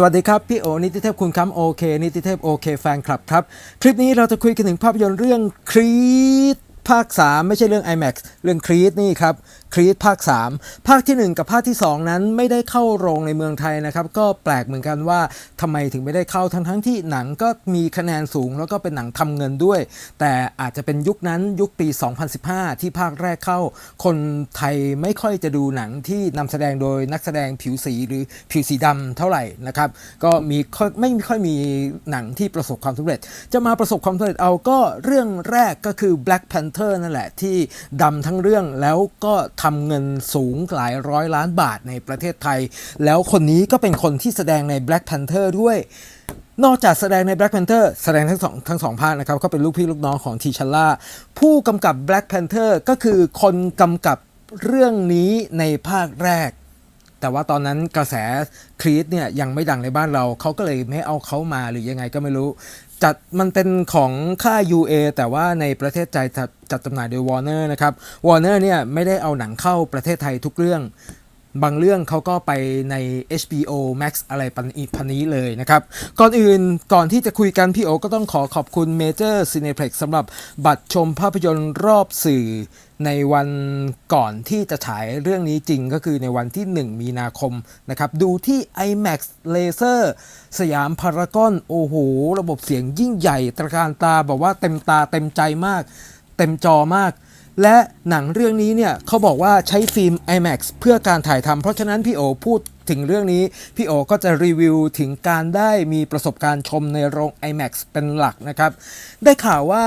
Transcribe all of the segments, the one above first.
สวัสดีครับ พี่โอนิติเทพคุณคำโอเคนิติเทพโอเคแฟนคลับครับ คลิปนี้เราจะคุยกันถึงภาพยนตร์เรื่องครีดภาค 3 ไม่ใช่เรื่อง IMAX เรื่องครีดนี่ครับครีดภาค 3 ภาคทีหนึ่1 กับภาคที่ 2 นั้นไม่ได้เข้าโรงในเมืองไทยนะครับ ก็แปลกเหมือนกันว่าทำไมถึงไม่ได้เข้าทั้งทั้งที่หนังก็มีคะแนนสูง แล้วก็เป็นหนังทำเงินด้วย แต่อาจจะเป็นยุคนั้นยุคปี 2015 ที่ภาคแรกเข้า คนไทยไม่ค่อยจะดูหนังที่นำแสดงโดยนักแสดงผิวสีหรือผิวสีดำเท่าไหร่นะครับก็มีไม่ค่อยมีหนังที่ประสบความสำเร็จ จะมาประสบความสำเร็จเอาก็เรื่องแรกก็คือ Black Panther นั่นแหละที่ดำทั้งเรื่องแล้วก็ทำเงินสูงหลายร้อยล้านบาทในประเทศไทย แล้วคนนี้ก็เป็นคนที่แสดงใน Black Panther ด้วย นอกจากแสดงใน Black Panther แสดงทั้งสองทั้งสองภาคนะครับ ก็เป็นลูกพี่ลูกน้องของทีชัลล่า ผู้กำกับ Black Panther ก็คือคนกำกับเรื่องนี้ในภาคแรก แต่ว่าตอนนั้นกระแสครีดเนี่ยยังไม่ดังในบ้านเรา เขาก็เลยไม่เอาเขามาหรือยังไงก็ไม่รู้ จัดมันเป็นของค่าย UA แต่ว่าในประเทศใจจัดจัดจำหน่ายโดย Warner นะครับ Warner เนี่ยไม่ได้เอาหนังเข้าประเทศไทยทุกเรื่อง บางเรื่องเขาก็ไปใน HBO Max อะไรปันอีพันนี้เลยนะครับ ก่อนอื่นก่อนที่จะคุยกันพี่โอก็ต้องขอขอบคุณ Major Cineplex สำหรับบัตรชมภาพยนตร์รอบสื่อในวันก่อนที่จะฉายเรื่องนี้จริงก็คือในวันที่ 1 มีนาคมนะครับ ดูที่ IMAX Laser สยามพารากอน โอ้โห ระบบเสียงยิ่งใหญ่ตระการตาแบบว่าเต็มตาเต็มใจมาก เต็มจอมาก และหนังเรื่องนี้เนี่ยเขาบอกว่าใช้ฟิล์ม IMAX เพื่อการถ่ายทำเพราะฉะนั้นพี่โอพูดถึงเรื่องนี้ พี่โอก็จะรีวิวถึงการได้มีประสบการณ์ชมในโรง IMAX เป็นหลักนะครับ ได้ข่าวว่า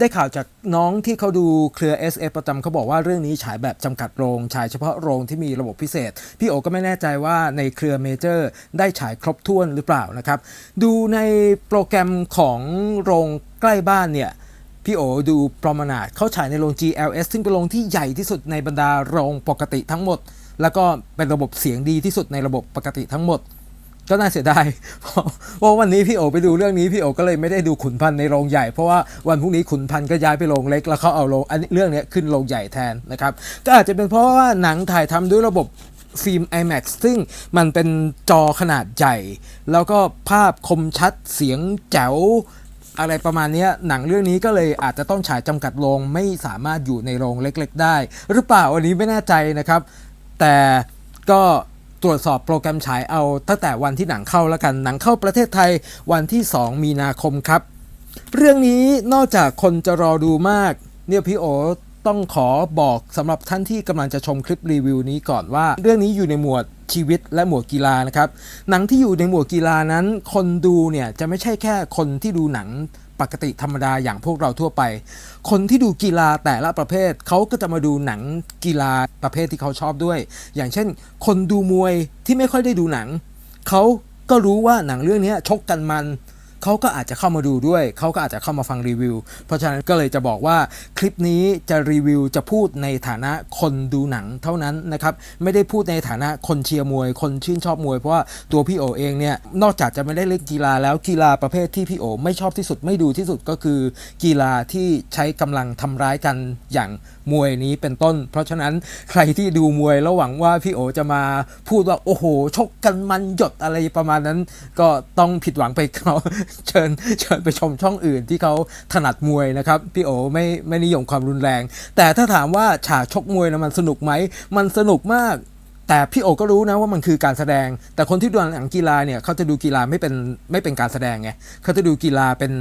ได้ข่าวจากน้องที่เขาดูเครือ SF ประจำเขาบอกว่าเรื่องนี้ฉายแบบจำกัดโรงฉายเฉพาะโรงที่มีระบบพิเศษ พี่โอก็ไม่แน่ใจว่าในเครือเมเจอร์ได้ฉายครบถ้วนหรือเปล่านะครับ ดูในโปรแกรมของโรงใกล้บ้านเนี่ย พี่โอดูปรมนาดเขาฉายในโรง GLS ซึ่งเป็นโรงที่ใหญ่ที่สุดในบรรดาโรงปกติทั้งหมด แล้วก็เป็นระบบเสียงดีที่สุดในระบบปกติทั้งหมด ก็น่าเสียดายเพราะเพราวันนี้พี่โอไปดูเรื่องนี้พี่โอก็เลยไม่ได้ดูขุนพันในโรงใหญ่เพราะว่าวันพรุ่งนี้ขุนพันก็ย้ายไปโรงเล็ก แล้วเขาเอาโรงอันนี้เรื่องนี้ขึ้นโรงใหญ่แทนนะครับก็อาจจะเป็นเพราะว่าหนังถ่ายทำด้วยระบบฟิล์ม IMAX ซึ่งมันเป็นจอขนาดใหญ่ แล้วก็ภาพคมชัดเสียงแจ๋ว อะไรประมาณนี้หนังเรื่องนี้ก็เลยอาจจะต้องฉายจำกัดโรงไม่สามารถอยู่ในโรงเล็ก ๆ ได้ หรือเปล่าอันนี้ไม่แน่ใจนะครับ แต่ก็ตรวจสอบโปรแกรมฉายเอาตั้งแต่วันที่หนังเข้าแล้วกันหนังเข้าประเทศไทยวันที่ 2 มีนาคมครับ เรื่องนี้นอกจากคนจะรอดูมาก เนี่ยพี่โอต้องขอบอกสำหรับท่านที่กำลังจะชมคลิปรีวิวนี้ก่อนว่า เรื่องนี้อยู่ในหมวด ชีวิตและหมวดกีฬานะครับ หนังที่อยู่ในหมวดกีฬานั้น คนดูเนี่ยจะไม่ใช่แค่คนที่ดูหนังปกติธรรมดาอย่างพวกเราทั่วไป คนที่ดูกีฬาแต่ละประเภทเขาก็จะมาดูหนังกีฬาประเภทที่เขาชอบด้วย อย่างเช่น คนดูมวยที่ไม่ค่อยได้ดูหนังเขาก็รู้ว่าหนังเรื่องนี้ชกกันมัน เขาก็อาจจะเข้ามาดูด้วย เขาก็อาจจะเข้ามาฟังรีวิว เพราะฉะนั้นก็เลยจะบอกว่าคลิปนี้จะรีวิวจะพูดในฐานะคนดูหนังเท่านั้นนะครับไม่ได้พูดในฐานะคนเชียร์มวย คนชื่นชอบมวย เพราะว่าตัวพี่โอเองเนี่ยนอกจากจะไม่ได้เล่นกีฬาแล้วกีฬาประเภทที่พี่โอไม่ชอบที่สุดไม่ดูที่สุดก็คือ กีฬาที่ใช้กำลังทำร้ายกันอย่างมวยนี้เป็นต้น เพราะฉะนั้นใครที่ดูมวยแล้วหวังว่าพี่โอจะมาพูดว่าโอ้โห ชกกันมันหยดอะไรประมาณนั้น ก็ต้องผิดหวังไปเขาเชิญเชิญไปชมช่องอื่นที่เขาถนัดมวยนะครับ พี่โอไม่ไม่นิยมความรุนแรง แต่ถ้าถามว่าฉากชกมวยนะมันสนุกไหม มันสนุกมากแต่พี่โอก็รู้นะว่ามันคือการแสดง แต่คนที่ดูหนังกีฬาเนี่ยเขาจะดูกีฬาไม่เป็นไม่เป็นการแสดงไงเขาจะดูกีฬาเป็น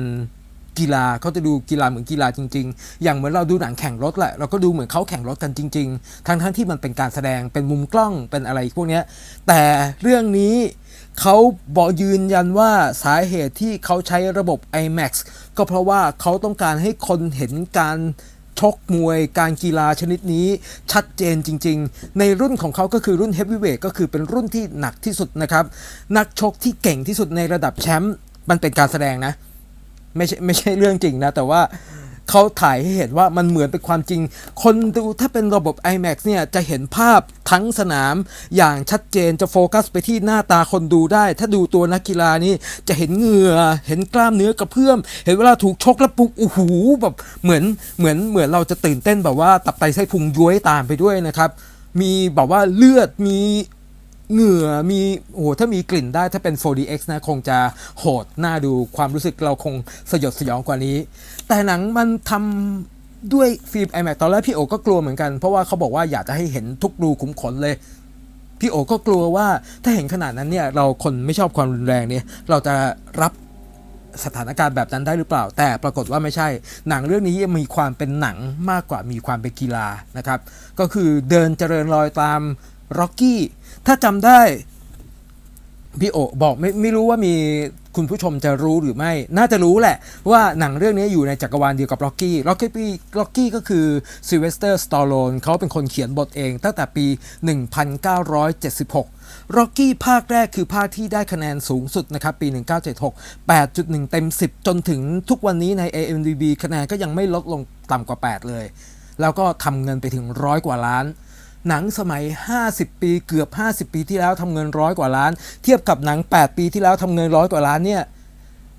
กีฬาเขาจะดูกีฬาเหมือนกีฬาจริง ๆ อย่างเหมือนเราดูหนังแข่งรถแหละเราก็ดูเหมือนเขาแข่งรถกันจริง ๆ ทั้งทั้งที่มันเป็นการแสดงเป็นมุมกล้องเป็นอะไรพวกนี้แต่เรื่องนี้เขาบอกยืนยันว่าสาเหตุที่เขาใช้ระบบ IMAX ก็เพราะว่าเขาต้องการให้คนเห็นการชกมวยการกีฬาชนิดนี้ชัดเจนจริง ๆ ในรุ่นของเขาก็คือรุ่นเฮฟวีเวทก็คือเป็นรุ่นที่หนักที่สุดนะครับ นักชกที่เก่งที่สุดในระดับแชมป์มันเป็นการแสดงนะ ไม่ใช่ไม่ใช่เรื่องจริงนะ แต่ว่าเขาถ่ายให้เห็นว่ามันเหมือนเป็นความจริง คนดูถ้าเป็นระบบ IMAX เนี่ยจะเห็นภาพทั้งสนามอย่างชัดเจนจะโฟกัสไปที่หน้าตาคนดูได้ ถ้าดูตัวนักกีฬานี่จะเห็นเหงื่อ เห็นกล้ามเนื้อกระเพื่อม เห็นเวลาถูกชกแล้วปุ๊บโอ้โหแบบเหมือนเหมือนเหมือนเราจะตื่นเต้นแบบว่าตับไตไส้พุงย้วยตามไปด้วยนะครับ มีแบบว่าเลือดมี เหงื่อมีโอ้โหถ้ามีกลิ่นได้ถ้าเป็น 4DX นะคงจะโหดน่าดูความรู้สึกเราคงสยดสยองกว่านี้ แต่หนังมันทำด้วยฟิล์ม IMAX ตอนแรกพี่โอก็กลัวเหมือนกัน เพราะว่าเขาบอกว่าอยากจะให้เห็นทุกรูขุมขนเลย พี่โอก็กลัวว่าถ้าเห็นขนาดนั้นเนี่ยเราคนไม่ชอบความรุนแรงเนี่ยเราจะรับสถานการณ์แบบนั้นได้หรือเปล่า แต่ปรากฏว่าไม่ใช่ หนังเรื่องนี้มีความเป็นหนังมากกว่ามีความเป็นกีฬานะครับ ก็คือเดินเจริญรอยตามร็อกกี้ ถ้าจำได้พี่โอบอกไม่ไม่รู้ว่ามีคุณผู้ชมจะรู้หรือไม่ น่าจะรู้แหละ ว่าหนังเรื่องนี้อยู่ในจักรวาลเดียวกับล็อกกี้ล็อกกี้ล็อกกี้ก็คือซิเวสเตอร์สตอโลนเขาเป็นคนเขียนบทเองตั้งแต่ปี 1976ล็อกกี้ภาคแรกคือภาคที่ได้คะแนนสูงสุดนะครับ ปี 1976 8.1 เต็ม 10 จนถึงทุกวันนี้ใน AMDB คะแนนก็ยังไม่ลดลงต่ำกว่า 8 เลย แล้วก็ทำเงินไปถึงร้อยกว่าล้าน หนังสมัย 50 ปีเกือบ 50 ปีที่แล้วทำเงินร้อยกว่าล้าน เทียบกับหนัง 8 ปีที่แล้วทำเงินร้อยกว่าล้านเนี่ย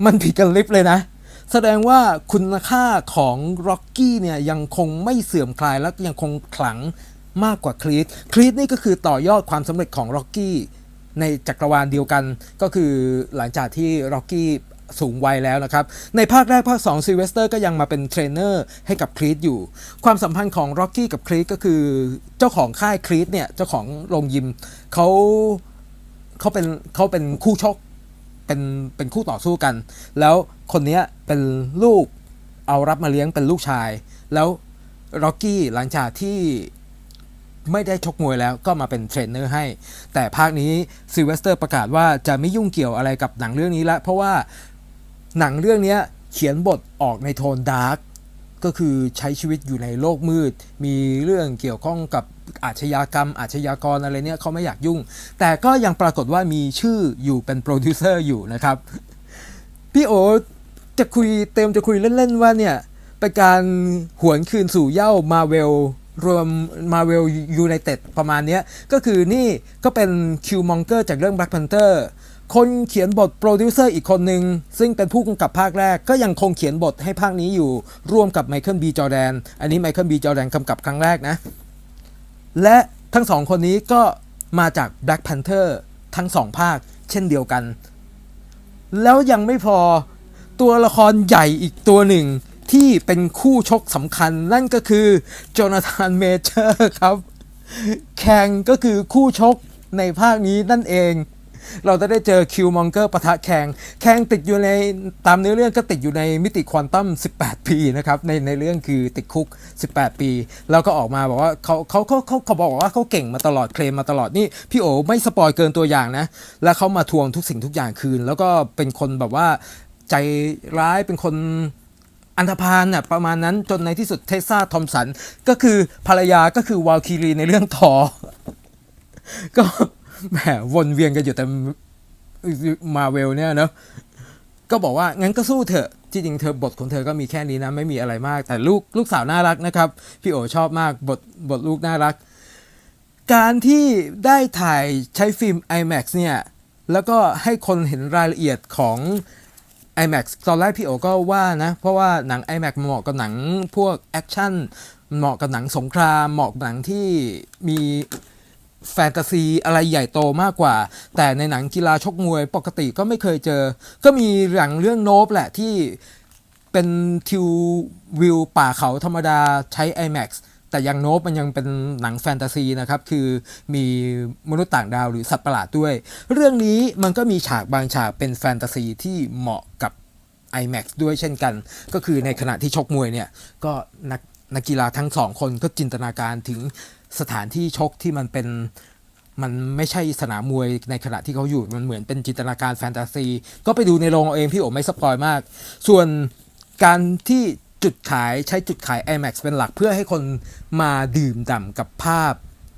มันผิดกันลิบเลยนะ แสดงว่าคุณค่าของร็อกกี้เนี่ยยังคงไม่เสื่อมคลายและยังคงขลังมากกว่าคลีตคลีตนี่ก็คือต่อยอดความสำเร็จของร็อกกี้ในจักรวาลเดียวกันก็คือหลังจากที่ร็อกกี้ สูงวัยแล้วนะครับ ในภาคแรกภาค2ซิเวสเตอร์ก็ยังมาเป็นเทรนเนอร์ให้กับคลีตอยู่ ความสัมพันธ์ของร็อกกี้กับคลีตก็คือเจ้าของค่ายคลีตเนี่ย เจ้าของโรงยิมเขาเขาเป็นเขาเป็นคู่ชกเป็นเป็นคู่ต่อสู้กัน แล้วคนเนี้ยเป็นลูกเอารับมาเลี้ยงเป็นลูกชาย แล้วร็อกกี้หลังจากที่ไม่ได้ชกมวยแล้วก็มาเป็นเทรนเนอร์ให้ แต่ภาคนี้ซิเวสเตอร์ประกาศว่าจะไม่ยุ่งเกี่ยวอะไรกับหนังเรื่องนี้ละเพราะว่า หนังเรื่องนี้เขียนบทออกในโทนดาร์กก็คือใช้ชีวิตอยู่ในโลกมืด มีเรื่องเกี่ยวข้องกับอาชญากรรม อาชญากรอะไรเนี่ยเขาไม่อยากยุ่ง แต่ก็ยังปรากฏว่ามีชื่ออยู่เป็นโปรดิวเซอร์อยู่นะครับ พี่โอจะคุยเต็มจะคุยเล่น ๆ ว่าเนี่ยเป็นการหวนคืนสู่เย้ามาเวลรวมมาเวลยูไนเต็ดประมาณเนี้ยก็คือนี่ก็เป็นคิวมองเกอร์จากเรื่อง Black Panther คนเขียนบทโปรดิวเซอร์อีกคนหนึ่งซึ่งเป็นผู้กำกับภาคแรกก็ยังคงเขียนบทให้ภาคนี้อยู่ร่วมกับไมเคิลบีจอแดน อันนี้ไมเคิลบีจอแดนกำกับครั้งแรกนะ และทั้งสองคนนี้ก็มาจาก Black Panther ทั้งสองภาคเช่นเดียวกัน แล้วยังไม่พอตัวละครใหญ่อีกตัวหนึ่งที่เป็นคู่ชกสำคัญนั่นก็คือโจนาธานเมเจอร์ครับ แข่งก็คือคู่ชกในภาคนี้นั่นเอง เราจะได้เจอคิวมองเกอร์ปะทะแข่งแข่งติดอยู่ในตามเนื้อเรื่องก็ติดอยู่ในมิติควอนตัม 18 ปีนะครับในในเรื่องคือติดคุก 18 ปี แล้วก็ออกมาบอกว่าเขาเขาเขาเขาเขาบอกว่าเขาเก่งมาตลอดเคลมมาตลอดนี่พี่โอไม่สปอยเกินตัวอย่างนะ แล้วเขามาทวงทุกสิ่งทุกอย่างคืน แล้วก็เป็นคนแบบว่าใจร้ายเป็นคนอันธพาลน่ะประมาณนั้นจนในที่สุดเทสซาทอมสัน ก็คือภรรยาก็คือวาลคิรีในเรื่องทอ ก็ แหมวนเวียนกันอยู่แต่มาเวลเนี่ยเนะก็บอกว่างั้นก็สู้เถอะที่จริงเธอบทของเธอก็มีแค่นี้นะ ไม่มีอะไรมาก แต่ลูกลูกสาวน่ารักนะครับ พี่โอชอบมากบทบทลูกน่ารัก การที่ได้ถ่ายใช้ฟิล์ม IMAX เนี่ย แล้วก็ให้คนเห็นรายละเอียดของ IMAX ตอนแรกพี่โอก็ว่านะ เพราะว่าหนัง IMAX เหมาะกับหนังพวกแอคชั่นเหมาะกับหนังสงครามเหมาะกับหนังที่มี แฟนตาซีอะไรใหญ่โตมากกว่า แต่ในหนังกีฬาชกมวยปกติก็ไม่เคยเจอ ก็มีหนังเรื่องโนบแหละที่เป็นทิววิวป่าเขาธรรมดาใช้ IMAX แต่ยังโนบมันยังเป็นหนังแฟนตาซีนะครับ คือมีมนุษย์ต่างดาวหรือสัตว์ประหลาดด้วย เรื่องนี้มันก็มีฉากบางฉากเป็นแฟนตาซีที่เหมาะกับ IMAX ด้วยเช่นกัน ก็คือในขณะที่ชกมวยเนี่ย ก็นักนักกีฬาทั้งสองคนก็จินตนาการถึง สถานที่ชกที่มันเป็นมันไม่ใช่สนามมวยในขณะที่เขาอยู่ มันเหมือนเป็นจินตนาการแฟนตาซี ก็ไปดูในโรงเองพี่โอไม่สปอยมาก ส่วนการที่จุดขายใช้จุดขาย IMAX เป็นหลักเพื่อให้คนมาดื่มด่ำกับภาพ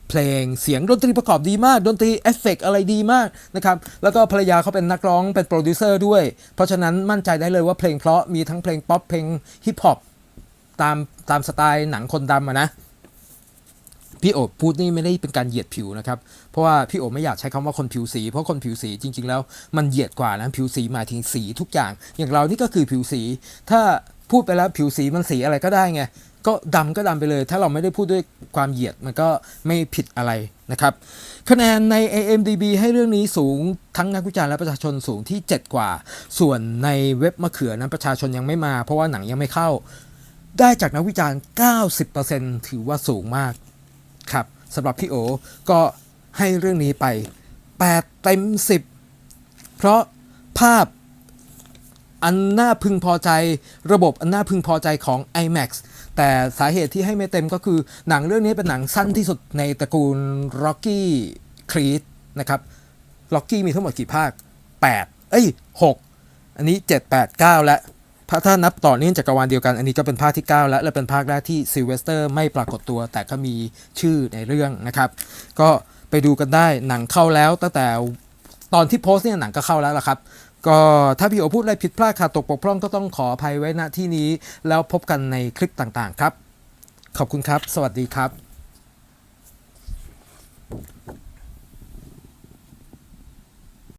เพลงเสียงดนตรีประกอบดีมาก ดนตรีเอฟเฟกต์อะไรดีมากนะครับ แล้วก็ภรรยาเขาเป็นนักร้องเป็นโปรดิวเซอร์ด้วย เพราะฉะนั้นมั่นใจได้เลยว่าเพลงเพราะมีทั้งเพลงป๊อปเพลงฮิปฮอปตามตามสไตล์หนังคนดำอะนะ พี่โอบพูดนี่ไม่ได้เป็นการเหยียดผิวนะครับ เพราะว่าพี่โอบไม่อยากใช้คำว่าคนผิวสี เพราะคนผิวสีจริง ๆ แล้วมันเหยียดกว่านะผิวสีหมายถึงสีทุกอย่าง อย่างเรานี่ก็คือผิวสี ถ้าพูดไปแล้วผิวสีมันสีอะไรก็ได้ไงก็ดำก็ดำไปเลย ถ้าเราไม่ได้พูดด้วยความเหยียดมันก็ไม่ผิดอะไรนะครับ คะแนนใน AMDB ให้เรื่องนี้สูงทั้งนักวิจารณ์และประชาชนสูงที่ 7 กว่า ส่วนในเว็บมะเขือนั้นประชาชนยังไม่มา เพราะว่าหนังยังไม่เข้า ได้จากนักวิจารณ์ 90%ถือว่าสูงมาก ครับสำหรับพี่โอก็ให้เรื่องนี้ไป 8 เต็ม 10 เพราะภาพอันน่าพึงพอใจ ระบบอันน่าพึงพอใจของ IMAX แต่สาเหตุที่ให้ไม่เต็มก็คือหนังเรื่องนี้เป็นหนังสั้นที่สุดในตระกูล Rocky Creed นะครับ Rocky มีทั้งหมดกี่ภาค 8 เอ้ย 6 อันนี้ 7 8 9 และ ถ้านับต่อเนื่องจากกรวาลเดียวกัน อันนี้ก็เป็นภาคที่ 9 แล้วและเป็นภาคแรกที่ซิลเวสเตอร์ไม่ปรากฏตัว แต่ก็มีชื่อในเรื่องนะครับ ก็ไปดูกันได้หนังเข้าแล้วตั้งแต่ตอนที่โพสต์เนี่ยหนังก็เข้าแล้วล่ะครับ ก็ถ้าพี่โอพูดอะไรผิดพลาดขาดตกบกพร่องก็ต้องขออภัยไว้ณที่นี้ แล้วพบกันในคลิปต่างๆ ครับ ขอบคุณครับ สวัสดีครับ